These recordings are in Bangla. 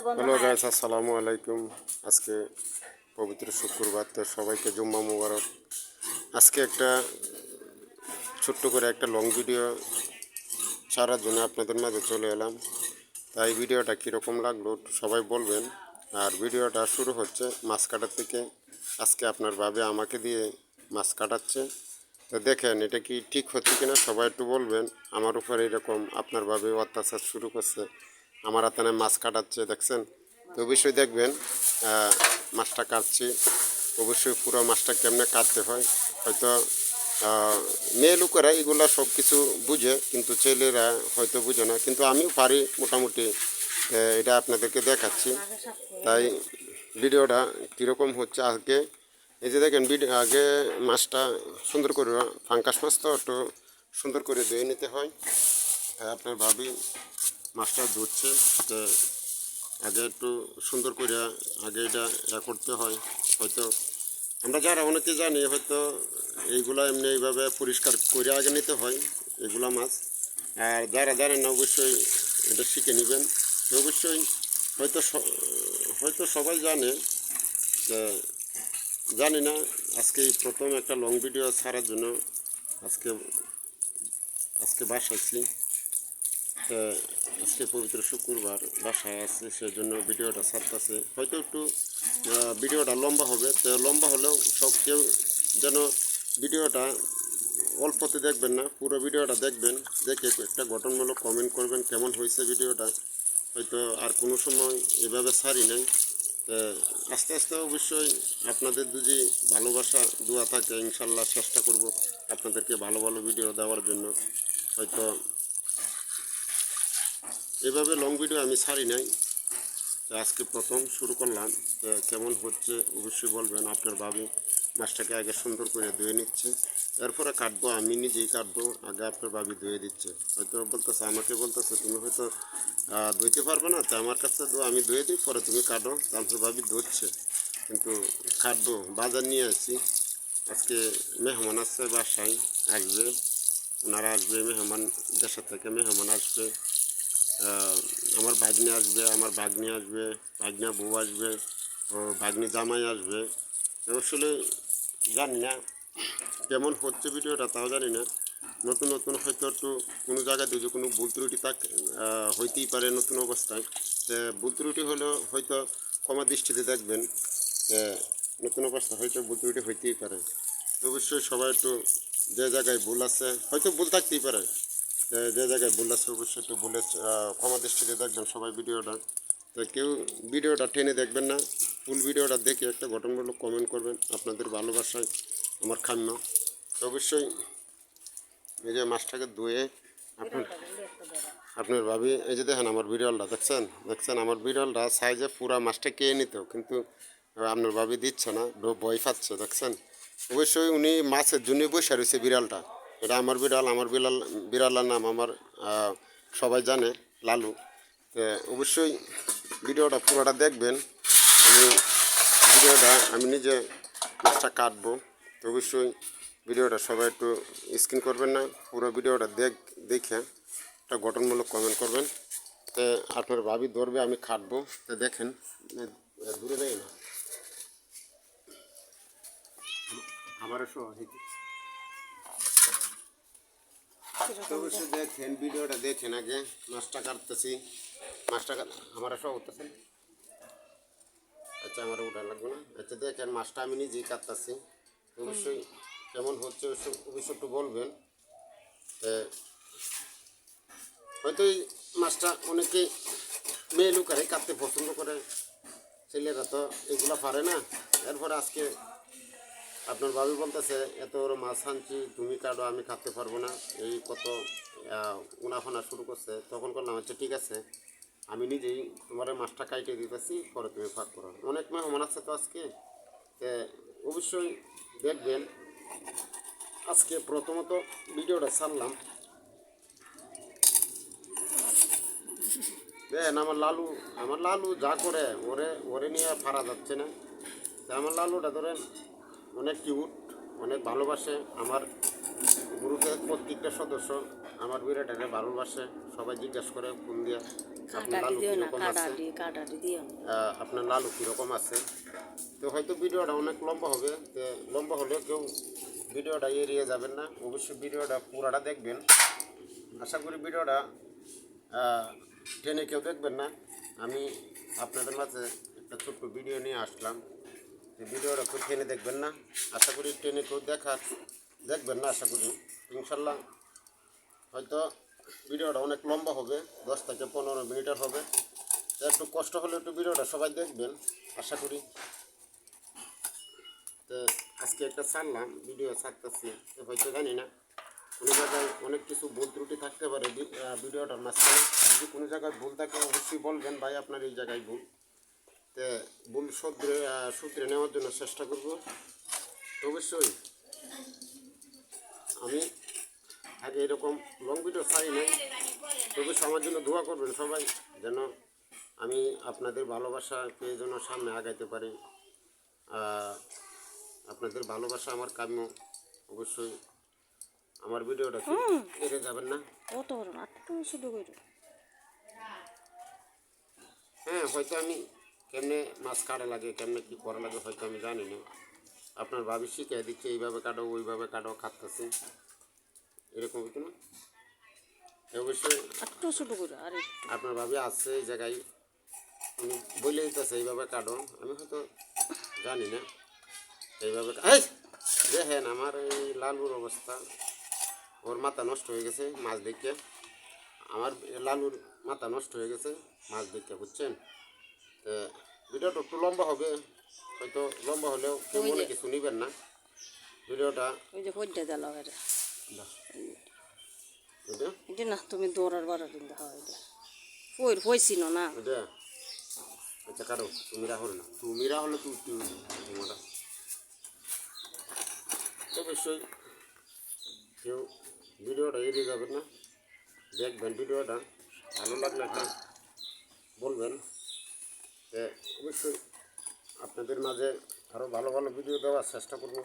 হ্যালো গাইস আসসালামু আলাইকুম। আজকে পবিত্র শুক্রবার তো সবাইকে জুম্মা মুবারক। আজকে একটা ছোট্ট করে একটা লং ভিডিও ছাড়ার জন্য আপনাদের মাঝে চলে এলাম। তাই ভিডিওটা কীরকম লাগল সবাই বলবেন। আর ভিডিওটা শুরু হচ্ছে মাছ কাটার থেকে। আজকে আপনার ভাবে আমাকে দিয়ে মাছ কাটাচ্ছে। তো দেখেন এটা কি ঠিক হচ্ছে কিনা সবাই একটু বলবেন। আমার উপরে এরকম আপনার ভাবে অত্যাচার শুরু করছে। আমার হাতানে মাছ কাটাচ্ছে, দেখছেন? তো অবশ্যই দেখবেন মাছটা কাটছি। অবশ্যই পুরো মাছটা কেমনে কাটতে হয়, হয়তো মেয়ে লোকেরা এগুলো সব কিছু বুঝে, কিন্তু ছেলেরা হয়তো বুঝে না। কিন্তু আমিও পারি মোটামুটি এটা আপনাদেরকে দেখাচ্ছি। তাই ভিডিওটা কীরকম হচ্ছে আজকে, এই যে দেখেন ভিডিও আগে মাছটা সুন্দর করে, ফাঙ্কাস মাছ তো একটু সুন্দর করে ধুয়ে নিতে হয়। আপনার ভাবি মাছটা ধরছে তো আগে একটু সুন্দর করে আগে এটা ইয়া করতে হয়। হয়তো আমরা যারা অনেকে জানি, হয়তো এইগুলো এমনি এইভাবে পরিষ্কার করে আগে নিতে হয় এগুলো মাছ। আর যারা জানেন না, অবশ্যই এটা শিখে নেবেন। তো অবশ্যই হয়তো হয়তো সবাই জানে জানি না, আজকে এই প্রথম একটা লং ভিডিও ছাড়ার জন্য আজকে আজকে বাসাইছি। তো আজকে পবিত্র শুক্রবার বাসায় আছে, সেজন্য ভিডিওটা ছাড়তেছে। হয়তো একটু ভিডিওটা লম্বা হবে, তো লম্বা হলেও সব কেউ যেন ভিডিওটা অল্পতে দেখবেন না, পুরো ভিডিওটা দেখবেন, দেখে একটা গঠনমূলক কমেন্ট করবেন, কেমন হয়েছে ভিডিওটা। হয়তো আর কোনো সময় এভাবে ছাড়ি নাই। আস্তে আস্তে অবশ্যই আপনাদের যদি ভালোবাসা, দোয়া থাকে, ইনশাল্লাহ চেষ্টা করব আপনাদেরকে ভালো ভালো ভিডিও দেওয়ার জন্য। হয়তো এভাবে লং ভিডিও আমি ছাড়ি নাই। আজকে প্রথম শুরু করলাম। কেমন হচ্ছে অবশ্যই বলবেন। আপনার ভাবি মাছটাকে আগে সুন্দর করে ধুয়ে নিচ্ছে। এরপরে কাটবো, আমি নিজেই কাটবো। আগে আপনার ভাবি ধুয়ে দিচ্ছে। হয়তো বলতেছে, আমাকে বলতেছে, তুমি হয়তো ধুইতে পারবে না। তো আমার কাছে আমি ধুয়ে দিই, পরে তুমি কাটো। তারপর ভাবি ধুচ্ছে। কিন্তু কাটবো, বাজার নিয়ে আসি। আজকে মেহমান আসছে বাসায়, আসবে। ওনারা আসবে, মেহমান, দেশের থেকে মেহমান আসবে। আমার ভাগ্নে আসবে, আমার ভাগ্নি আসবে, ভাগ্না বউ আসবে, ও ভাগ্নি জামাই আসবে। আসলে জানি না কেমন হচ্ছে ভিডিওটা, তাও জানি না। নতুন নতুন হয়তো একটু কোনো জায়গায় যদি কোনো ভুল ত্রুটি থাক হইতেই পারে নতুন অবস্থায়। তো ভুল ত্রুটি হলেও হয়তো কমা দৃষ্টিতে দেখবেন নতুন অবস্থা হয়তো ভুল ত্রুটি হইতেই পারে। অবশ্যই সবাই একটু যে জায়গায় ভুল আছে, হয়তো ভুল থাকতেই পারে। তো যে জায়গায় ভুল আছে অবশ্যই একটু ভুলে ক্ষমা দৃষ্টিতে দেখবেন সবাই ভিডিওটা। তো কেউ ভিডিওটা টেনে দেখবেন না, ফুল ভিডিওটা দেখে একটা গঠনমূলক কমেন্ট করবেন, আপনাদের ভালোবাসায় আমার খান্য তো অবশ্যই এই যে মাছটাকে ধুয়ে আপনার আপনার ভাবি, এই যে দেখেন আমার বিড়ালটা দেখছেন? দেখছেন আমার বিড়ালটা সাইজে পুরা মাছটা খেয়ে নিত, কিন্তু আপনার ভাবি দিচ্ছে না ভয় পাচ্ছে, দেখছেন? অবশ্যই উনি মাছের জন্যই বসে রয়েছে বিড়ালটা। এটা আমার বিড়াল আমার বিড়াল, বিড়ালের নাম আমার সবাই জানে, লালু। তো অবশ্যই ভিডিওটা পুরোটা দেখবেন। আমি ভিডিওটা, আমি নিজে মাছটা কাটবো। তো অবশ্যই ভিডিওটা সবাই একটু স্ক্রিন করবেন না, পুরো ভিডিওটা দেখ, দেখে একটা গঠনমূলক কমেন্ট করবেন। তো আপনার ভাবি ধরবে, আমি খাটবো তো দেখেন দূরে দেয় না। আমার শো অবশ্যই দেখেন, ভিডিওটা দেখেন আগে। মাছটা কাটতেছি। মাছটা আমার সব উঠতেছে আচ্ছা আমার ওটা লাগবে না। আচ্ছা দেখেন, মাছটা আমি নিজেই কাটতেছি। অবশ্যই কেমন হচ্ছে অবশ্য- অবশ্যই একটু বলবেন। হয়তো এই মাছটা অনেকে মেয়ে লোকারে কাটতে পছন্দ করে। ছেলেরা তো এগুলো পারে না। এরপরে আজকে আপনার ভাবি বলতেছে, এত বড় মাছ আনছি, তুমি কাটো, আমি খাতে পারব না। এই কত উনাফানা শুরু করছে। তখন করলাম আচ্ছা ঠিক আছে। আমি নিজেই তোমার মাছটা কাইটে দিতেছি, পরে তুমি ফাঁক করো। অনেক মেহমান আছে তো আজকে। অবশ্যই দেখবেন। আজকে প্রথমত ভিডিওটা ছাড়লাম। দেন আমার লালু আমার লালু যা করে, ওরে ওরে নিয়ে ফারা যাচ্ছে না। আমার লালুটা ধরেন অনেক কিউট অনেক ভালোবাসে। আমার গ্রুপের প্রত্যেকটা সদস্য আমার ভিডিওটাকে ভালোবাসে। সবাই জিজ্ঞাসা করে ফোন দিয়ে আপনার লালু কীরকম আছে? আপনার লালু কীরকম তো হয়তো ভিডিওটা অনেক লম্বা হবে। তো লম্বা হলেও কেউ ভিডিওটা এড়িয়ে যাবেন না। অবশ্যই ভিডিওটা পুরাটা দেখবেন। আশা করি ভিডিওটা টেনে কেউ দেখবেন না। আমি আপনাদের মাঝে একটা ছোট্ট ভিডিও নিয়ে আসলাম। ভিডিওটা কেউ টেনে দেখবেন না। আশা করি টেনে কেউ দেখার দেখবেন না, আশা করি। ইনশাল্লাহ হয়তো ভিডিওটা অনেক লম্বা হবে, দশ থেকে পনেরো মিনিটের হবে। একটু কষ্ট হলে একটু ভিডিওটা সবাই দেখবেন, আশা করি। তো আজকে একটা ছাড়লাম, ভিডিও ছাড়তেছি হয়তো জানি না। কোনো জায়গায় অনেক কিছু ভুল ত্রুটি থাকতে পারে ভিডিওটার মাঝখানে। যদি কোনো জায়গায় ভুল থাকে, অবশ্যই বলবেন, ভাই, আপনার এই জায়গায় ভুল। ভুল শুধরে শুধরে নেওয়ার জন্য চেষ্টা করব। অবশ্যই আমি আগে এরকম লং ভিডিও চাই নাই। তবে আমার জন্য দোয়া করবেন সবাই যেন আমি আপনাদের ভালোবাসা পেয়ে যেন সামনে আগাইতে পারি। আপনাদের ভালোবাসা আমার কাম্য। অবশ্যই আমার ভিডিওটা এড়ে যাবেন না। হ্যাঁ হয়তো আমি কেমনে মাছ কাটা লাগে কেমনে কী করা লাগে হয়তো আমি জানি না। আপনার ভাবি শিখিয়ে দিচ্ছে এইভাবে কাটো ওইভাবে কাটো খাটতেছে এরকম হতো না? অবশ্যই একটু ছোটো করে আর আপনার ভাবি আছে এই জায়গায়। উনি বলে দিতেছে এইভাবে কাটো। আমি হয়তো জানি না। এইভাবে এই হ্যাঁ আমার এই লালুর অবস্থা। ওর মাথা নষ্ট হয়ে গেছে মাছ দেখে। আমার লালুর মাথা নষ্ট হয়ে গেছে মাছ দেখে বুঝছেন? ভিডিওটা একটু লম্বা হবে হয়তো লম্বা হলেও কেউ মনে কিছু নিবেন না। ভিডিওটা ওই যে হইটা দিল এটা। না। তুমি দৌড়ার বাড়ার দিন দেখা এটা। কই হয়েছি না। আচ্ছা কারও তুমি রাহুল না। তুমি রাহুল তুই তুই তোমরা অবশ্যই কেউ ভিডিওটা এড়িয়ে যাবেন না। দেখবেন ভিডিওটা। ভালো লাগলে বলবেন। অবশ্যই আপনাদের মাঝে আরও ভালো ভালো ভিডিও দেওয়ার চেষ্টা করব।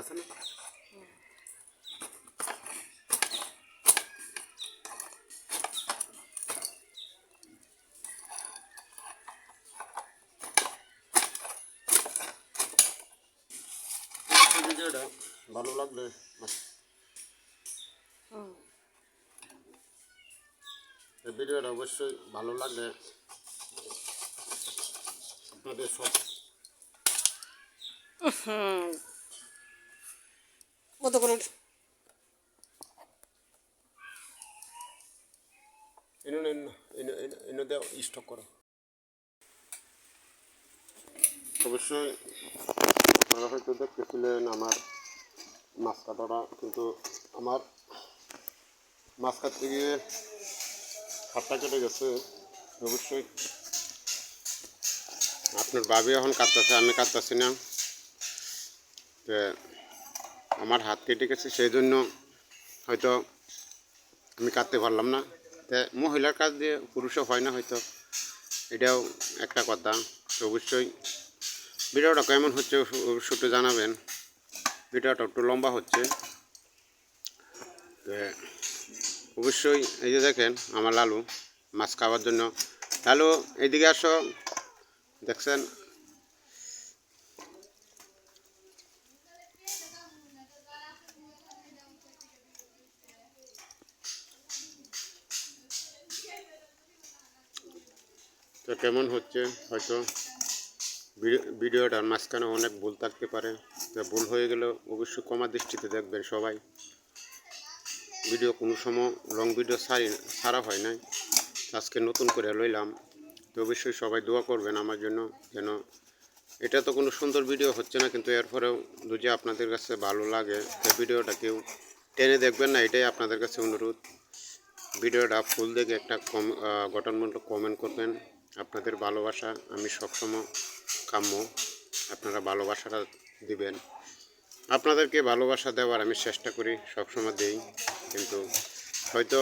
উঠতেছে না ভিডিওটা ভালো লাগলে হুম এই ভিডিওটা অবশ্যই ভালো লাগলে আপনাদের সব হুম কত করে এনে এনে এনে এনে- এনে দেও স্টক করো। অবশ্যই আপনারা হয়তো দেখতেছিলেন আমার মাছ কাটাটা কিন্তু আমার মাছ কাটতে গিয়ে হাতটা কেটে গেছে। অবশ্যই আপনার বাবি এখন কাটতেছে আমি কাটতেছি না। তো আমার হাত কেটে গেছে, সেই জন্য হয়তো আমি কাটতে পারলাম না। তা মহিলার কাজ দিয়ে পুরুষও হয় না হয়তো। এটাও একটা কথা। অবশ্যই ভিডিওটা কেমন হচ্ছে একটু জানাবেন। ভিডিওটা একটু লম্বা হচ্ছে। অবশ্যই এই যে দেখেন আমার লালু, মাছ খাওয়ার জন্য। লালু, এইদিকে আসো। দেখছেন? তো কেমন হচ্ছে? হয়তো ভিডিও- ভিডিওটার মাঝখানে অনেক ভুল থাকতে পারে। তো ভুল হয়ে গেলেও অবশ্যই কমা দৃষ্টিতে দেখবেন সবাই। ভিডিও কোনো সময় লং ভিডিও সারি, সারা হয় নাই। আজকে নতুন করে লইলাম। তো অবশ্যই সবাই দোয়া করবেন আমার জন্য যেন এটা তো কোনো সুন্দর ভিডিও হচ্ছে না, কিন্তু এরপরেও যদি আপনাদের কাছে ভালো লাগে, তো ভিডিওটা কেউ টেনে দেখবেন না, এটাই আপনাদের কাছে অনুরোধ। ভিডিওটা ফুল দেখে একটা কম গঠনমূলক কমেন্ট করবেন। আপনাদের ভালোবাসা আমি সবসময় কাম্য। আপনারা ভালোবাসাটা দিবেন। আপনাদেরকে ভালোবাসা দেওয়ার আমি চেষ্টা করি, সবসময় দিই। কিন্তু হয়তো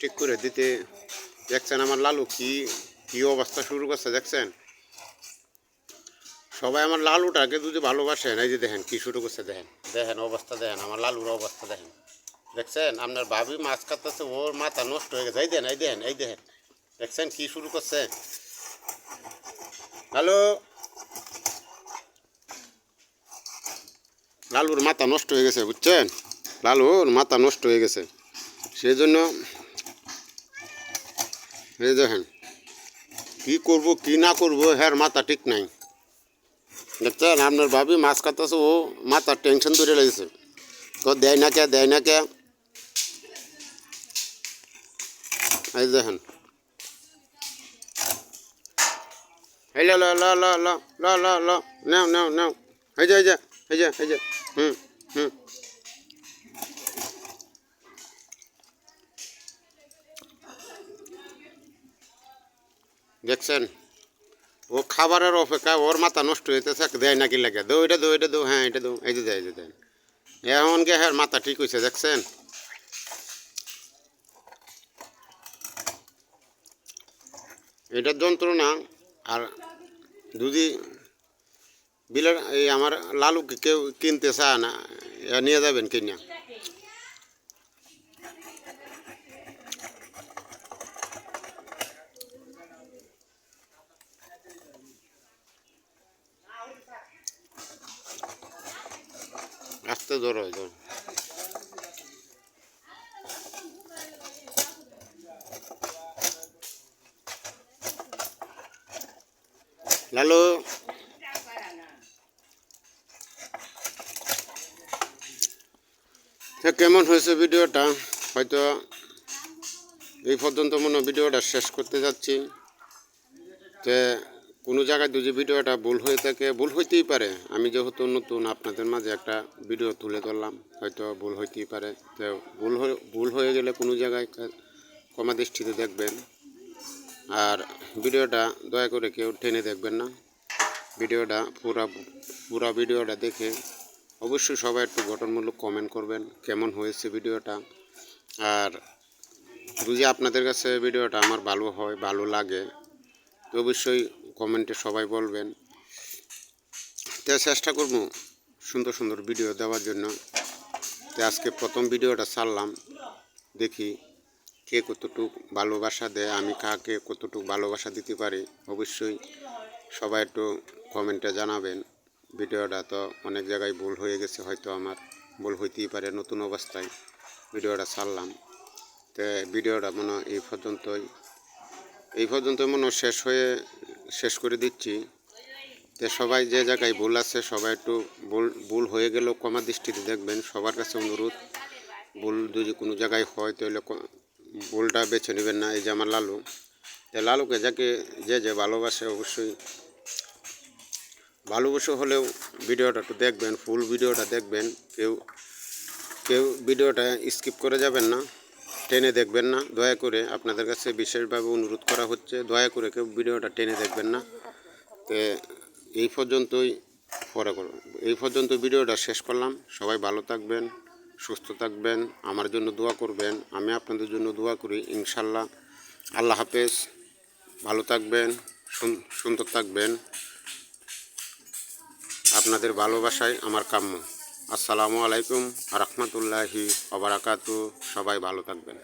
ঠিক করে দিতে দেখছেন আমার লালু কি কি অবস্থা শুরু করছে দেখছেন? সবাই আমার লালুটাকে যদি ভালোবাসেন, এই যে দেখেন কি শুরু করছে দেখেন। দেখেন অবস্থা দেখেন, আমার লালুর অবস্থা দেখেন। দেখছেন? আপনার ভাবি মাছ কাটতেছে, ওর মাথা নষ্ট হয়ে গেছে। এই দেন এই দেন, এই দেখেন দেখছেন কি শুরু করছে? হ্যালো লালুর মাথা নষ্ট হয়ে গেছে, বুঝছেন? লালুর মাথা নষ্ট হয়ে গেছে। সেই জন্য এই দেখেন, কি করব, কি না করব হ্যার মাথা ঠিক নাই। দেখছেন, আপনার ভাবি মাছ কাটতেছে, ও মাথার টেনশন ধরে লেগেছে তো দেয় না কে, দেয় না কে? এই দেখেন এই ল ল ল ল ল ল ল ল নাও নাও নাও এই যে এই যে এই যে এই যে হুম হুম দেখছেন ও খাবারের অপেক্ষা ওর মাথা নষ্ট হইতেছে দেয় নাকি লাগে দো এটা দো এটা দো হ্যাঁ এটা দো এই যে দেয় এই যে দেয় এমন কে হ্যাঁ মাথা ঠিক হয়েছে দেখছেন এটার যন্ত্রণা আর যদি বিলের এই আমার লালুকে কেউ কিনতে চায় না, এ নিয়ে যাবেন কিনা? আস্তে ধরো ধরো। লালু কেমন হয়েছে ভিডিওটা? হয়তো এই পর্যন্ত মনে ভিডিওটা শেষ করতে যাচ্ছি। যে কোনো জায়গায় যদি ভিডিওটা ভুল হয়ে থাকে, ভুল হইতেই পারে। আমি যেহেতু নতুন, আপনাদের মাঝে একটা ভিডিও তুলে ধরলাম, হয়তো ভুল হইতেই পারে। তো ভুল ভুল হয়ে গেলে কোনো জায়গায় কমা দৃষ্টিতে দেখবেন। আর ভিডিওটা দয়া করে কেউ টেনে দেখবেন না। ভিডিওটা পুরা পুরা ভিডিওটা দেখে অবশ্যই সবাই একটু গঠনমূলক কমেন্ট করবেন, কেমন হয়েছে ভিডিওটা। আর যদি আপনাদের কাছে ভিডিওটা আমার ভালো হয়, ভালো লাগে, তো অবশ্যই কমেন্টে সবাই বলবেন। তো চেষ্টা করব সুন্দর সুন্দর ভিডিও দেওয়ার জন্য। তো আজকে প্রথম ভিডিওটা ছাড়লাম, দেখি কে কতটুক ভালোবাসা দেয়, আমি কাকে কতটুক ভালোবাসা দিতে পারি, অবশ্যই সবাই একটু কমেন্টে জানাবেন। ভিডিওটা তো অনেক জায়গায় ভুল হয়ে গেছে, হয়তো আমার ভুল হইতেই পারে, নতুন অবস্থায় ভিডিওটা ছাড়লাম। তো ভিডিওটা মনে এই পর্যন্তই। এই পর্যন্ত মনে শেষ হয়ে, শেষ করে দিচ্ছি। তো সবাই যে জায়গায় ভুল আছে, সবাই একটু ভুল ভুল হয়ে গেলেও কমা দৃষ্টিতে দেখবেন। সবার কাছে অনুরোধ, ভুল যদি কোনো জায়গায় হয়, তাহলে ভুলটা বেছে নেবেন না, এই যে আমার লালু। তো লালুকে যাকে যে যে ভালোবাসে অবশ্যই। ভালোবাসা হলেও ভিডিওটা একটু দেখবেন, ফুল ভিডিওটা দেখবেন। কেউ কেউ ভিডিওটা স্কিপ করে যাবেন না, টেনে দেখবেন না। দয়া করে আপনাদের কাছে বিশেষভাবে অনুরোধ করা হচ্ছে, দয়া করে কেউ ভিডিওটা টেনে দেখবেন না। তো এই পর্যন্তই, পরে করব। এই পর্যন্ত ভিডিওটা শেষ করলাম। সবাই ভালো থাকবেন। সুস্থ থাকবেন, আমার জন্য দোয়া করবেন, আমি আপনাদের জন্য দোয়া করি, ইনশাল্লাহ। আল্লাহ হাফেজ, ভালো থাকবেন সুন্দর থাকবেন। আপনাদের ভালোবাসায় আমার কাম্য। আসসালামু আলাইকুম রহমতুল্লাহি অবরাকাতু সবাই ভালো থাকবেন।